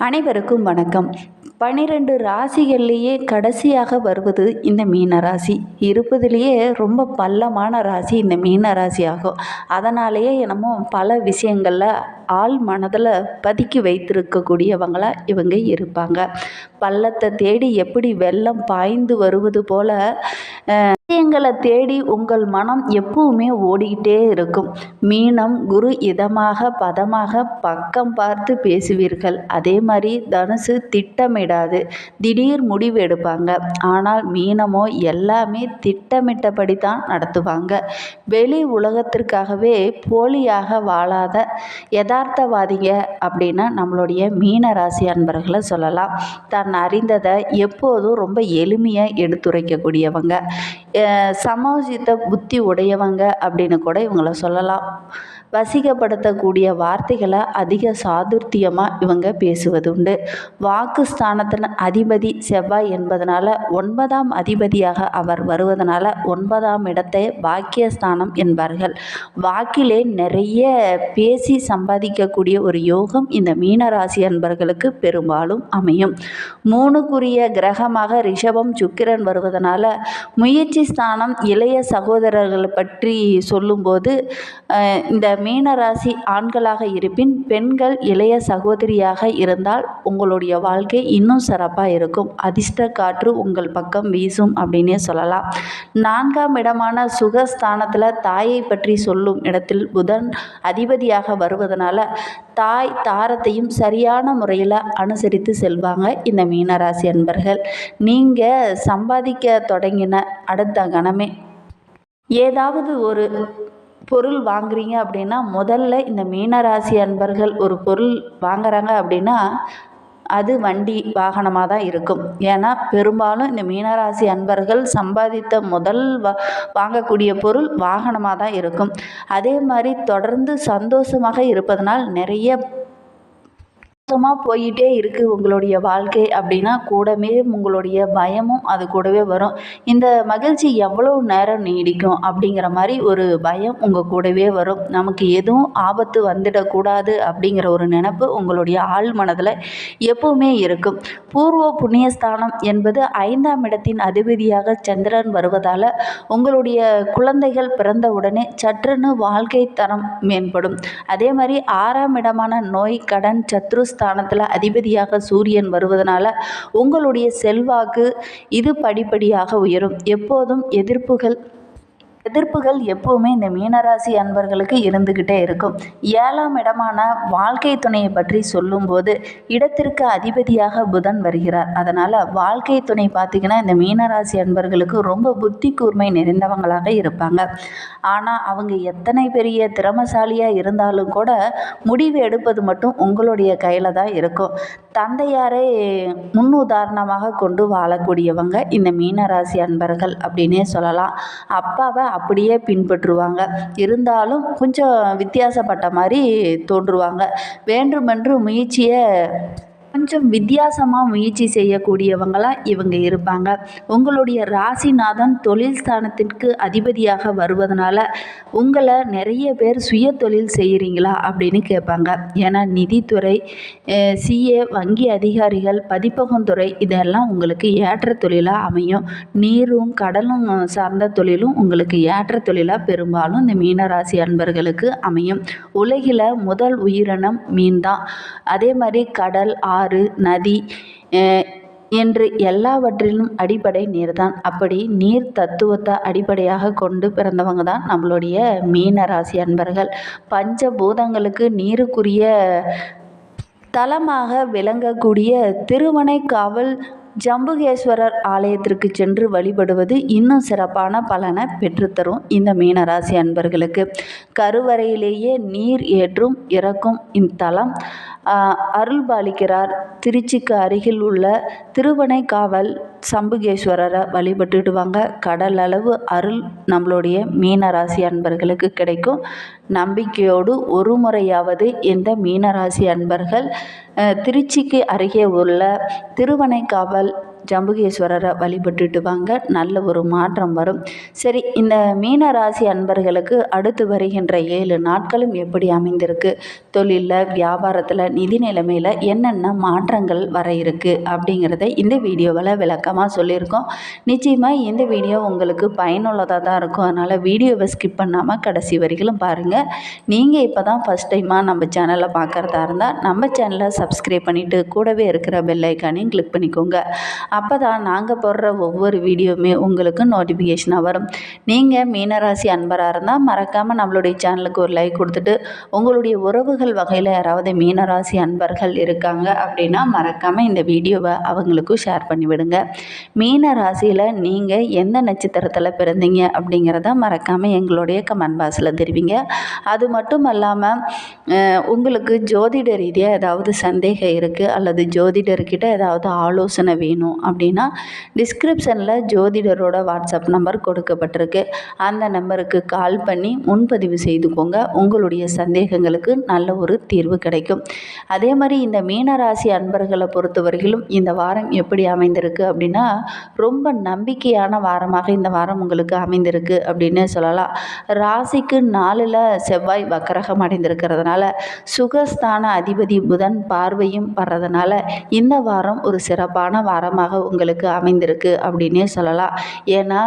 அனைவருக்கும் வணக்கம். பன்னிரெண்டு ராசிகள்லேயே கடைசியாக வருவது இந்த மீன ராசி. இருப்பதிலேயே ரொம்ப பள்ளமான ராசி இந்த மீன ராசி ஆகும். அதனாலேயே என்னமோ பல விஷயங்களில் ஆள் மனதில் பதுக்கி வைத்திருக்கக்கூடியவங்களா இவங்க இருப்பாங்க. பள்ளத்தை தேடி எப்படி வெள்ளம் பாய்ந்து வருவது போல விஷயங்களை தேடி உங்கள் மனம் எப்பவுமே ஓடிக்கிட்டே இருக்கும். மீனம் குரு இதமாக பதமாக பக்கம் பார்த்து பேசுவீர்கள். அதே மாதிரி தனுசு திட்டமிடாது. திடீர் முடிவு எடுப்பாங்க. ஆனால் மீனமோ எல்லாமே திட்டமிட்டபடி தான் நடத்துவாங்க. வெளி உலகத்திற்காகவே போலியாக வாழாத எதா யதார்த்தவாதிங்க அப்படின்னா நம்மளுடைய மீன ராசி அன்பர்களை சொல்லலாம். தன் அறிந்ததை எப்போதும் ரொம்ப எளிமையாக எடுத்துரைக்கக்கூடியவங்க. சமோசித்த புத்தி உடையவங்க அப்படின்னு கூட இவங்கள சொல்லலாம். வசீகப்படுத்தக்கூடிய வார்த்தைகளை அதிக சாதுர்த்தியமாக இவங்க பேசுவது உண்டு வாக்கு ஸ்தானத்தின் அதிபதி செவ்வாய் என்பதனால ஒன்பதாம் அதிபதியாக அவர் வருவதனால ஒன்பதாம் இடத்தை பாக்கியஸ்தானம் என்பார்கள். வாக்கிலே நிறைய பேசி சம்பாதிக்கக்கூடிய ஒரு யோகம் இந்த மீனராசி அன்பர்களுக்கு பெரும்பாலும் அமையும். மூணுக்குரிய கிரகமாக ரிஷபம் சுக்கிரன் வருவதனால முயற்சி ஸ்தானம் இளைய சகோதரர்களை பற்றி சொல்லும்போது இந்த மீனராசி ஆண்களாக இருப்பின் பெண்கள் இளைய சகோதரியாக இருந்தால் உங்களுடைய வாழ்க்கை இன்னும் சிறப்பாக இருக்கும். அதிர்ஷ்ட காற்று உங்கள் பக்கம் வீசும் அப்படின்னே சொல்லலாம். நான்காம் இடமான சுகஸ்தானத்தில் தாயை பற்றி சொல்லும் இடத்தில் புதன் அதிபதியாக வருவதனால தாய் தாரத்தையும் சரியான முறையில் அனுசரித்து செல்வாங்க இந்த மீனராசி அன்பர்கள். நீங்கள் சம்பாதிக்க தொடங்கின அடுத்த கணமே. ஏதாவது ஒரு பொருள் வாங்குறீங்க அப்படின்னா முதல்ல இந்த மீனராசி அன்பர்கள் ஒரு பொருள் வாங்குறாங்க அப்படின்னா அது வண்டி வாகனமாக தான் இருக்கும். ஏன்னா பெரும்பாலும் இந்த மீனராசி அன்பர்கள் சம்பாதித்த முதல் வா வாங்கக்கூடிய பொருள் வாகனமாக தான் இருக்கும். அதே மாதிரி தொடர்ந்து சந்தோஷமாக இருப்பதனால் நிறைய மோசமாக போயிட்டே இருக்குது உங்களுடைய வாழ்க்கை அப்படின்னா கூடவே உங்களுடைய பயமும் அது கூடவே வரும். இந்த மகிழ்ச்சி எவ்வளோ நேரம் நீடிக்கும் அப்படிங்கிற மாதிரி ஒரு பயம் உங்கள் கூடவே வரும். நமக்கு எதுவும் ஆபத்து வந்துடக்கூடாது அப்படிங்கிற ஒரு நினப்பு உங்களுடைய ஆள் மனதில் எப்பவுமே இருக்கும். பூர்வ புண்ணியஸ்தானம் என்பது ஐந்தாம் இடத்தின் அதிபதியாக சந்திரன் வருவதால் உங்களுடைய குழந்தைகள் பிறந்த உடனே சற்றுன்னு வாழ்க்கை தரம் மேம்படும். அதே மாதிரி ஆறாம் இடமான நோய் கடன் சத்ரு ஸ்தானத்தில் அதிபதியாக சூரியன் வருவதனால உங்களுடைய செல்வாக்கு இது படிப்படியாக உயரும். எப்போதும் எதிர்ப்புகள் எதிர்ப்புகள் எப்போவுமே இந்த மீனராசி அன்பர்களுக்கு இருந்துக்கிட்டே இருக்கும். ஏழாம் இடமான வாழ்க்கை துணையை பற்றி சொல்லும்போது இடத்திற்கு அதிபதியாக புதன் வருகிறார். அதனால் வாழ்க்கை துணை பார்த்திங்கன்னா இந்த மீனராசி அன்பர்களுக்கு ரொம்ப புத்தி கூர்மை நிறைந்தவங்களாக இருப்பாங்க. ஆனால் அவங்க எத்தனை பெரிய திறமசாலியாக இருந்தாலும் கூட முடிவு எடுப்பது மட்டும் உங்களுடைய கையில் தான் இருக்கும். தந்தையாரை முன் உதாரணமாக கொண்டு வாழக்கூடியவங்க இந்த மீனராசி அன்பர்கள் அப்படின்னே சொல்லலாம். அப்பாவை அப்படியே பின்பற்றுவாங்க. இருந்தாலும் கொஞ்சம் வித்தியாசப்பட்ட மாதிரி தோன்றுவாங்க. வேண்டுமென்று முயற்சியை கொஞ்சம் வித்தியாசமாக முயற்சி செய்யக்கூடியவங்களாக இவங்க இருப்பாங்க. உங்களுடைய ராசிநாதன் தொழில் ஸ்தானத்திற்கு அதிபதியாக வருவதனால உங்களை நிறைய பேர் சுய தொழில் செய்கிறீங்களா அப்படின்னு கேட்பாங்க. ஏன்னா நிதித்துறை சிஏ வங்கி அதிகாரிகள் பதிப்பகத்துறை இதெல்லாம் உங்களுக்கு ஏற்ற தொழிலாக அமையும். நீரும் கடலும் சார்ந்த தொழிலும் உங்களுக்கு ஏற்ற தொழிலாக பெரும்பாலும் இந்த மீனராசி அன்பர்களுக்கு அமையும். உலகில் முதல் உயிரினம் மீன் தான் அதே மாதிரி கடல் ஆ ஆறு நதி என்று எல்லாவற்றிலும் அடிப்படை நீர் தான் அப்படி நீர் தத்துவத்தை அடிப்படையாக கொண்டு பிறந்தவங்க தான் நம்மளுடைய மீன ராசி அன்பர்கள். பஞ்சபூதங்களுக்கு நீருக்குரிய தலமாக விளங்கக்கூடிய திருவனைக்காவல் ஜம்புகேஸ்வரர் ஆலயத்திற்கு சென்று வழிபடுவது இன்னும் சிறப்பான பலனை பெற்றுத்தரும் இந்த மீனராசி அன்பர்களுக்கு. கருவறையிலேயே நீர் ஏற்றும் இறக்கும் இத்தலம் அருள் பாலிக்கிறார் திருச்சிக்கு அருகில் உள்ள திருவனைக்காவல் சம்புகேஸ்வரரை வழிபட்டுடுவாங்க. கடல் அளவு அருள் நம்மளுடைய மீனராசி அன்பர்களுக்கு கிடைக்கும். நம்பிக்கையோடு ஒரு முறையாவது இந்த மீனராசி அன்பர்கள் திருச்சிக்கு அருகே உள்ள திருவனைக்காவல் ஜம்புகேஸ்வரரை வழிபட்டுட்டு வாங்க. நல்ல ஒரு மாற்றம் வரும். சரி இந்த மீன ராசி அன்பர்களுக்கு அடுத்து வருகின்ற ஏழு நாட்களும் எப்படி அமைந்திருக்கு? தொழிலில் வியாபாரத்தில் நிதி நிலைமையில் என்னென்ன மாற்றங்கள் வர இருக்குது அப்படிங்கிறத இந்த வீடியோவில் விளக்கமாக சொல்லியிருக்கோம். நிச்சயமாக இந்த வீடியோ உங்களுக்கு பயனுள்ளதாக தான் இருக்கும். அதனால் வீடியோவை ஸ்கிப் பண்ணாமல் கடைசி வரைகளும் பாருங்கள் நீங்கள் இப்போ தான் ஃபஸ்ட் டைமாக நம்ம சேனலை பார்க்குறதா இருந்தால் நம்ம சேனலை சப்ஸ்கிரைப் பண்ணிவிட்டு கூடவே இருக்கிற பெல்லைக்கானையும் கிளிக் பண்ணிக்கோங்க. அப்போ தான் நாங்கள் போடுற ஒவ்வொரு வீடியோவுமே உங்களுக்கு நோட்டிஃபிகேஷனாக வரும். நீங்கள் மீனராசி அன்பராக இருந்தால் மறக்காமல் நம்மளுடைய சேனலுக்கு ஒரு லைக் கொடுத்துட்டு உங்களுடைய உறவுகள் வகையில் யாராவது மீனராசி அன்பர்கள் இருக்காங்க அப்படின்னா மறக்காமல் இந்த வீடியோவை அவங்களுக்கும் ஷேர் பண்ணிவிடுங்க மீன ராசியில் நீங்கள் எந்த நட்சத்திரத்தில் பிறந்தீங்க அப்படிங்கிறத மறக்காமல் எங்களுடைய கமெண்ட் பாக்ஸில் தெரிவிங்க. அது மட்டும் இல்லாமல் உங்களுக்கு ஜோதிட ரீதியாக ஏதாவது சந்தேகம் இருக்குது அல்லது ஜோதிடர்கிட்ட ஏதாவது ஆலோசனை வேணும் அப்படின்னா டிஸ்கிரிப்ஷனில் ஜோதிடரோட வாட்ஸ்அப் நம்பர் கொடுக்கப்பட்டிருக்கு. அந்த நம்பருக்கு கால் பண்ணி முன்பதிவு செய்துக்கோங்க. உங்களுடைய சந்தேகங்களுக்கு நல்ல ஒரு தீர்வு கிடைக்கும். அதே மாதிரி இந்த மீனராசி அன்பர்களை பொறுத்தவரையிலும் இந்த வாரம் எப்படி அமைந்திருக்கு அப்படின்னா ரொம்ப நம்பிக்கையான வாரமாக இந்த வாரம் உங்களுக்கு அமைந்திருக்கு அப்படின்னு சொல்லலாம். ராசிக்கு நாலில் செவ்வாய் வக்கரகம் அடைந்திருக்கிறதுனால சுகஸ்தான அதிபதி புதன் பார்வையும் வர்றதுனால இந்த வாரம் ஒரு சிறப்பான வாரமாக உங்களுக்கு அமைந்திருக்கு அப்படின்னே சொல்லலாம். ஏன்னா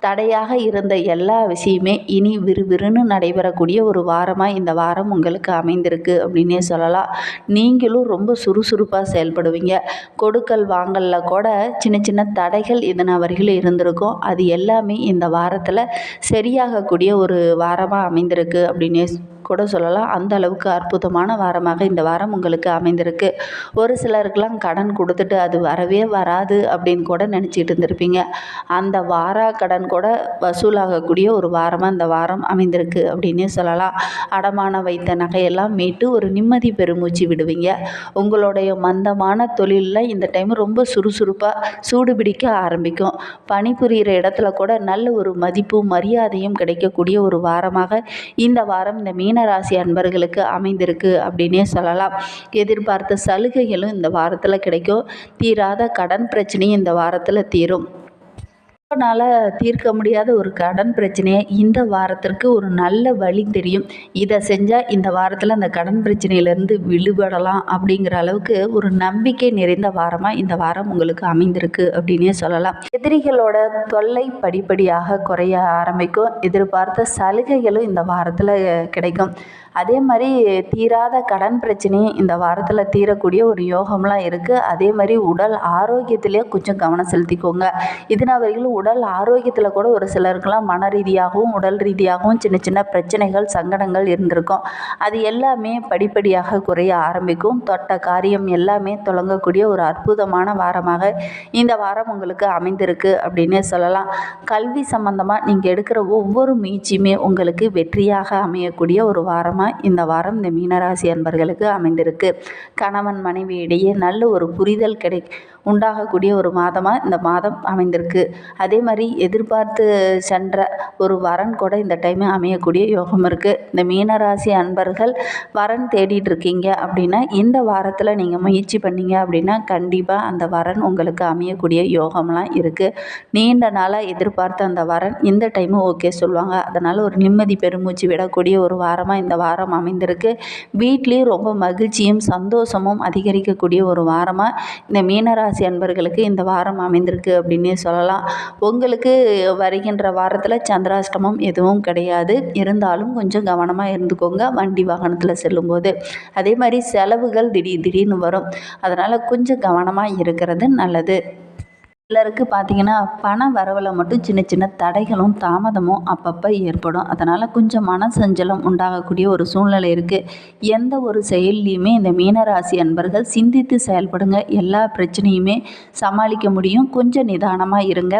தடையாக இருந்த எல்லா விஷயமே இனி விறுவிறுன்னு நடைபெறக்கூடிய ஒரு வாரமாக இந்த வாரம் உங்களுக்கு அமைந்திருக்கு அப்படின்னே சொல்லலாம். நீங்களும் ரொம்ப சுறுசுறுப்பாக செயல்படுவீங்க. கொடுக்கல் வாங்கலில் கூட சின்ன சின்ன தடைகள் இதன வரையில் இருந்திருக்கும். அது எல்லாமே இந்த வாரத்தில் சரியாகக்கூடிய ஒரு வாரமாக அமைந்திருக்கு அப்படின்னே கூட சொல்லலாம். அந்த அளவுக்கு அற்புதமான வாரமாக இந்த வாரம் உங்களுக்கு அமைந்திருக்கு. ஒரு சிலருக்கெல்லாம் கடன் கொடுத்துட்டு அது வரவே வராது அப்படின்னு கூட நினச்சிட்டு இருந்திருப்பீங்க. அந்த வாரா கடன் கூட வசூலாகக்கூடிய ஒரு வாரமாக இந்த வாரம் அமைந்திருக்கு அப்படின்னே சொல்லலாம். அடமான வைத்த நகையெல்லாம் மீட்டு ஒரு நிம்மதி பெருமூச்சு விடுவீங்க. உங்களுடைய மந்தமான தொழிலில் இந்த டைம் ரொம்ப சுறுசுறுப்பாக சூடு பிடிக்க ஆரம்பிக்கும். பணிபுரிகிற இடத்துல கூட நல்ல ஒரு மதிப்பும் மரியாதையும் கிடைக்கக்கூடிய ஒரு வாரமாக இந்த வாரம் இந்த மீனராசி அன்பர்களுக்கு அமைந்திருக்கு அப்படின்னே சொல்லலாம். எதிர்பார்த்த சலுகைகளும் இந்த வாரத்தில் கிடைக்கும். தீராத கடன் பிரச்சனையும் இந்த வாரத்தில் தீரும். ரொம்ப தீர்க்க முடியாத ஒரு கடன் பிரச்சனையை இந்த வாரத்திற்கு ஒரு நல்ல வழி தெரியும். இதை செஞ்சால் இந்த வாரத்தில் அந்த கடன் பிரச்சனையிலேருந்து விடுபடலாம் அப்படிங்கிற அளவுக்கு ஒரு நம்பிக்கை நிறைந்த வாரமாக இந்த வாரம் உங்களுக்கு அமைந்திருக்கு அப்படின்னே சொல்லலாம். எதிரிகளோட தொல்லை படிப்படியாக குறைய ஆரம்பிக்கும். எதிர்பார்த்த சலுகைகளும் இந்த வாரத்தில் கிடைக்கும். அதே மாதிரி தீராத கடன் பிரச்சனையும் இந்த வாரத்தில் தீரக்கூடிய ஒரு யோகம்லாம் இருக்குது அதே மாதிரி உடல் ஆரோக்கியத்திலே கொஞ்சம் கவனம் செலுத்திக்கோங்க. இதனால் வரைக்கும் உடல் ஆரோக்கியத்தில் கூட ஒரு சிலருக்கெல்லாம் மன ரீதியாகவும் உடல் ரீதியாகவும் சின்ன சின்ன பிரச்சனைகள் சங்கடங்கள் இருந்திருக்கும். அது எல்லாமே படிப்படியாக குறைய ஆரம்பிக்கும். தொட்ட காரியம் எல்லாமே தொடங்கக்கூடிய ஒரு அற்புதமான வாரமாக இந்த வாரம் உங்களுக்கு அமைந்திருக்கு அப்படின்னே சொல்லலாம். கல்வி சம்பந்தமாக நீங்கள் எடுக்கிற ஒவ்வொரு முயற்சியுமே உங்களுக்கு வெற்றியாக அமையக்கூடிய ஒரு வாரமாக இந்த வாரம் இந்த மீனராசி அன்பர்களுக்கு அமைந்திருக்கு. கணவன் மனைவி இடையே நல்ல ஒரு புரிதல் கிடை உண்டாகக்கூடிய ஒரு மாதமாக இந்த மாதம் அமைந்திருக்கு. அதே மாதிரி எதிர்பார்த்து சென்ற ஒரு வரன் கூட இந்த டைம் அமையக்கூடிய யோகம் இருக்குது இந்த மீனராசி அன்பர்கள் வரன் தேடிட்டு இருக்கீங்க அப்படின்னா இந்த வாரத்தில் நீங்கள் முயற்சி பண்ணீங்க அப்படின்னா கண்டிப்பாக அந்த வரன் உங்களுக்கு அமையக்கூடிய யோகம்லாம் இருக்குது நீண்ட நாளாக எதிர்பார்த்த அந்த வரன் இந்த டைமும் ஓகே சொல்லுவாங்க. அதனால் ஒரு நிம்மதி பெருமூச்சு விடக்கூடிய ஒரு வாரமாக இந்த வாரம் அமைந்திருக்கு. வீட்லேயும் ரொம்ப மகிழ்ச்சியும் சந்தோஷமும் அதிகரிக்கக்கூடிய ஒரு வாரமாக இந்த மீனராசி அன்பர்களுக்கு இந்த வாரம் அமைந்திருக்கு அப்படின்னே சொல்லலாம். உங்களுக்கு வருகின்ற வாரத்தில் சந்திராஷ்டமம் எதுவும் கிடையாது. இருந்தாலும் கொஞ்சம் கவனமாக இருந்துக்கோங்க. வண்டி வாகனத்தில் செல்லும்போது. அதே மாதிரி செலவுகள் திடீர் திடீர்னு வரும். அதனால் கொஞ்சம் கவனமாக இருக்கிறது நல்லது. சிலருக்கு பார்த்தீங்கன்னா பண வரவில் மட்டும் சின்ன சின்ன தடைகளும் தாமதமும் அப்பப்போ ஏற்படும். அதனால் கொஞ்சம் மன சஞ்சலம் உண்டாகக்கூடிய ஒரு சூழ்நிலை இருக்குது எந்த ஒரு செயல்லையுமே இந்த மீனராசி அன்பர்கள் சிந்தித்து செயல்படுங்க. எல்லா பிரச்சனையுமே சமாளிக்க முடியும். கொஞ்சம் நிதானமாக இருங்க.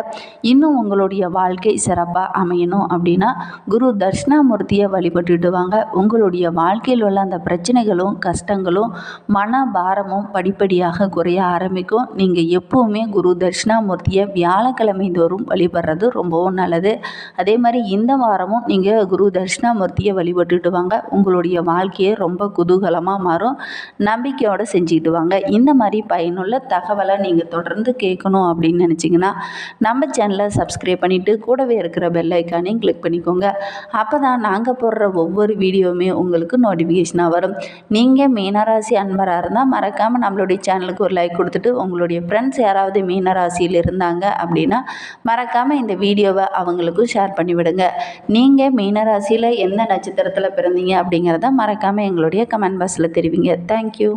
இன்னும் உங்களுடைய வாழ்க்கை சிறப்பாக அமையணும் அப்படின்னா குரு தட்சிணாமூர்த்தியை வழிபட்டுட்டு வாங்க உங்களுடைய வாழ்க்கையில் உள்ள அந்த பிரச்சனைகளும் கஷ்டங்களும் மன பாரமும் படிப்படியாக குறைய ஆரம்பிக்கும். நீங்கள் எப்போவுமே குரு தட்சிணாமூர்த்தி தட்சிணாமூர்த்தியை வியாழக்கிழமை தோறும் வழிபடுறது ரொம்பவும் நல்லது. அதே மாதிரி இந்த வாரமும் நீங்கள் குரு தட்சிணாமூர்த்தியை வழிபட்டுட்டு வாங்க. உங்களுடைய வாழ்க்கையை ரொம்ப குதூகலமாக மாறும். நம்பிக்கையோடு செஞ்சுக்கிட்டு வாங்க. இந்த மாதிரி பயனுள்ள தகவலை நீங்கள் தொடர்ந்து கேட்கணும் அப்படின்னு நினச்சிங்கன்னா நம்ம சேனலை சப்ஸ்கிரைப் பண்ணிவிட்டு கூடவே இருக்கிற பெல் ஐக்கானையும் கிளிக் பண்ணிக்கோங்க. அப்போ தான் நாங்கள் போடுற ஒவ்வொரு வீடியோவுமே உங்களுக்கு நோட்டிஃபிகேஷனாக வரும். நீங்கள் மீனராசி அன்பராக இருந்தால் மறக்காமல் நம்மளுடைய சேனலுக்கு ஒரு லைக் கொடுத்துட்டு உங்களுடைய ஃப்ரெண்ட்ஸ் யாராவது மீனராசியில் இருந்தாங்க அப்படின்னா மறக்காமல் இந்த வீடியோவை அவங்களுக்கும் ஷேர் பண்ணிவிடுங்க நீங்கள் மீனராசியில் எந்த நட்சத்திரத்தில் பிறந்தீங்க அப்படிங்கிறத மறக்காமல் எங்களுடைய கமெண்ட் பாக்ஸில் தெரிவிங்க. தேங்க்யூ